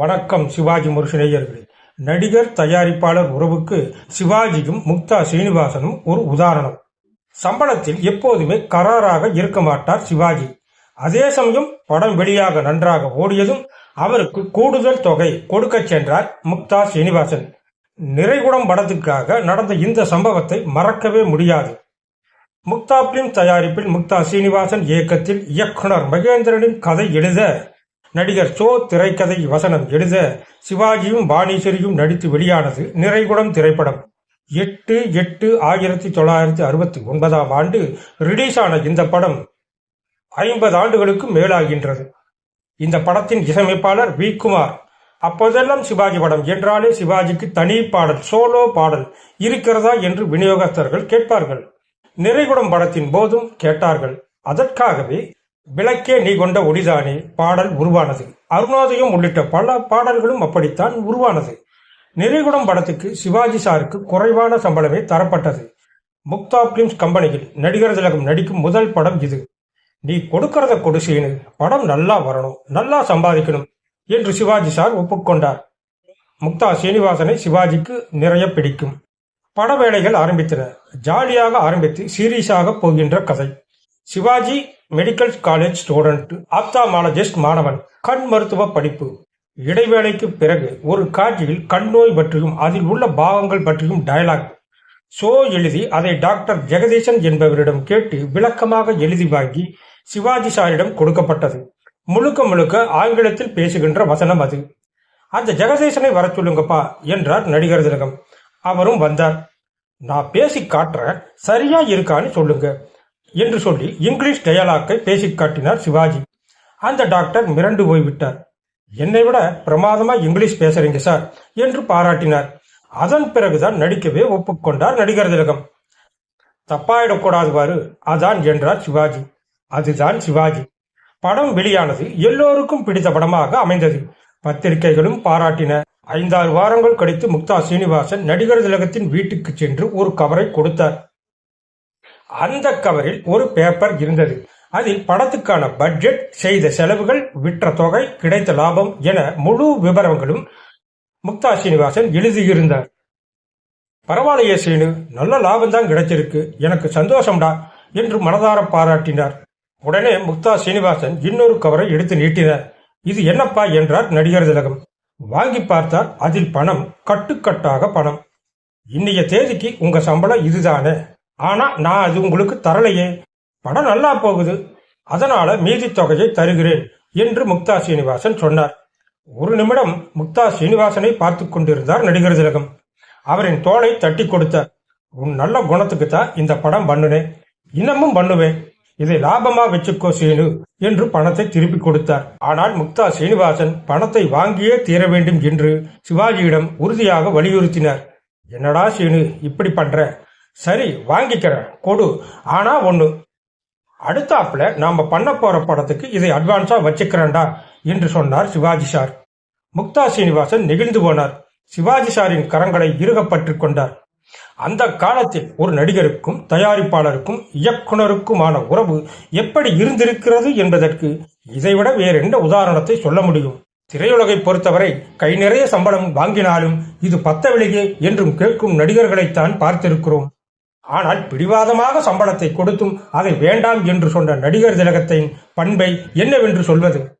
வணக்கம் சிவாஜி முருஷனேயர்களே நடிகர் தயாரிப்பாளர் உறவுக்கு சிவாஜியும் முக்தா சீனிவாசனும் ஒரு உதாரணம். சம்பளத்தில் எப்போதுமே கராராக இருக்க மாட்டார் சிவாஜி. அதே சமயம் படம் வெளியாக நன்றாக ஓடியதும் அவருக்கு கூடுதல் தொகை கொடுக்கச் சென்றார் முக்தா சீனிவாசன். நிறைகுடம் படத்துக்காக நடந்த இந்த சம்பவத்தை மறக்கவே முடியாது. முக்தா பிலிம் தயாரிப்பில் முக்தா சீனிவாசன் இயக்கத்தில் இயக்குனர் மகேந்திரனின் கதை எழுத நடிகர் சோ திரைக்கதை வசனம் எழுத சிவாஜியும் பாணீஸ்வரியும் நடித்து வெளியானது நிறைகுடம் திரைப்படம். எட்டு எட்டு ஆயிரத்தி தொள்ளாயிரத்தி அறுபத்தி ஒன்பதாம் ஆண்டு ரிலீஸ் ஆன இந்த படம் ஐம்பது ஆண்டுகளுக்கு மேலாகின்றது. இந்த படத்தின் இசையமைப்பாளர் வி. குமார். அப்போதெல்லாம் சிவாஜி படம் என்றாலே சிவாஜிக்கு தனி பாடல் சோலோ பாடல் இருக்கிறதா என்று விநியோகஸ்தர்கள் கேட்பார்கள். நிறைகுடம் படத்தின் போதும் கேட்டார்கள். அதற்காகவே விளக்கே நீ கொண்ட ஒளிதானே பாடல் உருவானது. அருணோதயம் உள்ளிட்ட பல பாடல்களும் அப்படித்தான் உருவானது. நிறைகுடம் படத்துக்கு சிவாஜி சாருக்கு குறைவான சம்பளமே தரப்பட்டது. முக்தா பிலிம்ஸ் கம்பெனியில் நடிகர் திலகம் நடிக்கும் முதல் படம் இது. நீ கொடுக்கறத கொடுசீனு படம் நல்லா வரணும் நல்லா சம்பாதிக்கணும் என்று சிவாஜி சார் ஒப்புக்கொண்டார். முக்தா சீனிவாசனை சிவாஜிக்கு நிறைய பிடிக்கும். பட வேலைகள் ஆரம்பித்தன. ஜாலியாக ஆரம்பித்து சீரியஸாக போகின்ற கதை. Sivaji medical college student ophthalmologist மாணவன் கண் மருத்துவ படிப்பு. இடைவேளைக்கு பிறகு ஒரு காட்சியில் கண் நோய் பற்றியும் அதில் உள்ள பாகங்கள் பற்றியும் டயலாக் சோ எழுதி அதை டாக்டர் ஜெகதீசன் என்பவரிடம் கேட்டு விளக்கமாக எழுதி வாங்கி சிவாஜி சாரிடம் கொடுக்கப்பட்டது. முழுக்க முழுக்க ஆங்கிலத்தில் பேசுகின்ற வசனம் அது. அந்த ஜெகதீசனை வர சொல்லுங்கப்பா என்றார் நடிகர் திலகம். அவரும் வந்தார். நான் பேசி காட்டுறேன். சரியா இருக்கான்னு சொல்லுங்க. என்று சொல்லி இங்கிலீஷ் டயலாக்கை பேசி காட்டினார் சிவாஜி. அந்த டாக்டர் மிரண்டு போய்விட்டார். என்னை விட பிரமாதமா இங்கிலீஷ் பேசுறீங்க சார் என்று பாராட்டினார். அதன் பிறகுதான் நடிக்கவே ஒப்புக்கொண்டார் நடிகர் திலகம். தப்பாயிடக்கூடாது பாரு அதான் என்றார் சிவாஜி. அதுதான் சிவாஜி. படம் வெளியானது எல்லோருக்கும் பிடித்த படமாக அமைந்தது. பத்திரிகைகளும் பாராட்டின. ஐந்தாறு வாரங்கள் கழித்து முக்தா சீனிவாசன் நடிகர் திலகத்தின் வீட்டுக்கு சென்று ஒரு கவரை கொடுத்தார். அந்த கவரில் ஒரு பேப்பர் இருந்தது. அதில் படத்துக்கான பட்ஜெட் செய்த செலவுகள் விற்ற தொகை கிடைத்த லாபம் என முழு விவரங்களும் முக்தா சீனிவாசன் எழுதியிருந்தார். பரவாயில்லையே சீனு நல்ல லாபம் தான் கிடைச்சிருக்கு. எனக்கு சந்தோஷம்டா என்று மனதார பாராட்டினார். உடனே முக்தா சீனிவாசன் இன்னொரு கவரை எடுத்து நீட்டினார். இது என்னப்பா என்றார் நடிகர் திலகம். வாங்கி பார்த்தால் அதில் பணம் கட்டுக்கட்டாக பணம். இன்னைய தேதிக்கு உங்க சம்பளம் இதுதானே? ஆனா நான் அது உங்களுக்கு தரலையே. படம் நல்லா போகுது. அதனால மீதி தொகையை தருகிறேன் என்று முக்தா சீனிவாசன் சொன்னார். ஒரு நிமிடம் முக்தா சீனிவாசனை பார்த்து கொண்டிருந்தார் நடிகர் திலகம். அவரின் தோளை தட்டி கொடுத்தார். உன் நல்ல குணத்துக்கு தான் இந்த படம் பண்ணுனேன் இன்னமும் பண்ணுவேன் இதை லாபமா வச்சுக்கோ சீனு என்று பணத்தை திருப்பி கொடுத்தார். ஆனால் முக்தா சீனிவாசன் பணத்தை வாங்கியே தீர வேண்டும் என்று சிவாஜியிடம் உறுதியாக வலியுறுத்தினார். என்னடா சீனு இப்படி பண்ற? சரி வாங்கிக்கிறேன். கொடு. ஆனா ஒண்ணு. அடுத்தாப்புல நாம பண்ண போற படத்துக்கு இதை அட்வான்ஸா வச்சுக்கிறேன்டா என்று சொன்னார் சிவாஜி சார். முக்தா சீனிவாசன் நெகிழ்ந்து போனார். சிவாஜி சாரின் கரங்களை இறுகப்பற்றுக் கொண்டார். அந்த காலத்தில் ஒரு நடிகருக்கும் தயாரிப்பாளருக்கும் இயக்குனருக்குமான உறவு எப்படி இருந்திருக்கிறது என்பதற்கு இதைவிட வேறென்ன உதாரணத்தை சொல்ல முடியும்? திரையுலகை பொறுத்தவரை கை நிறைய சம்பளம் வாங்கினாலும் இது பத்தவில்லையே என்றும் கேட்கும் நடிகர்களைத்தான் பார்த்திருக்கிறோம். ஆனால் பிடிவாதமாக சம்பளத்தை கொடுத்தும் அதை வேண்டாம் என்று சொன்ன நடிகர் திலகத்தின் பண்பை என்னவென்று சொல்வது?